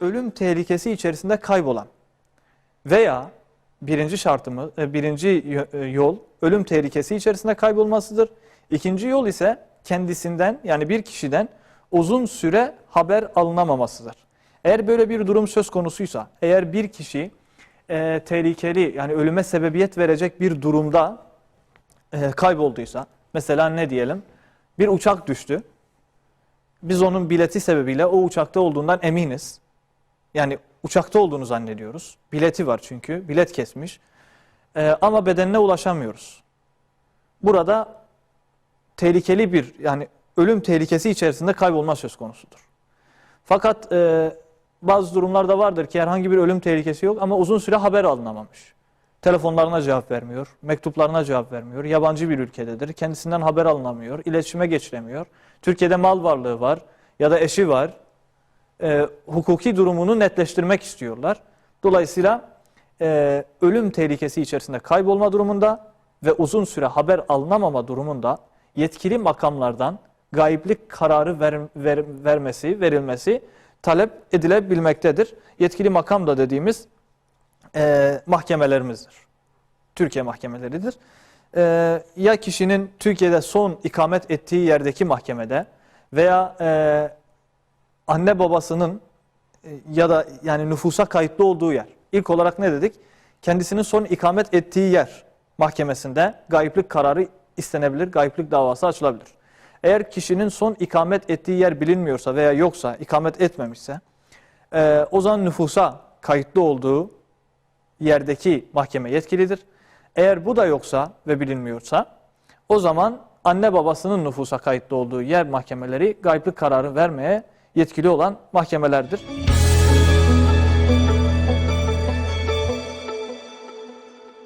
ölüm tehlikesi içerisinde kaybolan veya birinci şartımız, e, birinci e, yol ölüm tehlikesi içerisinde kaybolmasıdır. İkinci yol ise kendisinden yani bir kişiden uzun süre haber alınamamasıdır. Eğer böyle bir durum söz konusuysa, eğer bir kişi e, tehlikeli yani ölüme sebebiyet verecek bir durumda e, kaybolduysa, mesela ne diyelim, bir uçak düştü. Biz onun bileti sebebiyle o uçakta olduğundan eminiz. Yani uçakta olduğunu zannediyoruz. Bileti var çünkü. Bilet kesmiş. Ee, ama bedenine ulaşamıyoruz. Burada tehlikeli bir yani ölüm tehlikesi içerisinde kaybolma söz konusudur. Fakat e, bazı durumlarda vardır ki herhangi bir ölüm tehlikesi yok ama uzun süre haber alınamamış. Telefonlarına cevap vermiyor, mektuplarına cevap vermiyor, yabancı bir ülkededir, kendisinden haber alınamıyor, iletişime geçilemiyor. Türkiye'de mal varlığı var ya da eşi var, e, hukuki durumunu netleştirmek istiyorlar. Dolayısıyla e, ölüm tehlikesi içerisinde kaybolma durumunda ve uzun süre haber alınamama durumunda yetkili makamlardan gayiplik kararı ver, ver- vermesi, verilmesi talep edilebilmektedir. Yetkili makam da dediğimiz e, mahkemelerimizdir. Türkiye mahkemeleridir. E, ya kişinin Türkiye'de son ikamet ettiği yerdeki mahkemede veya e, anne babasının e, ya da yani nüfusa kayıtlı olduğu yer. İlk olarak ne dedik? Kendisinin son ikamet ettiği yer mahkemesinde gayiplik kararı istenebilir, gayiplik davası açılabilir. Eğer kişinin son ikamet ettiği yer bilinmiyorsa veya yoksa, ikamet etmemişse, e, o zaman nüfusa kayıtlı olduğu yerdeki mahkeme yetkilidir. Eğer bu da yoksa ve bilinmiyorsa, o zaman anne babasının nüfusa kayıtlı olduğu yer mahkemeleri gayiplik kararı vermeye yetkili olan mahkemelerdir.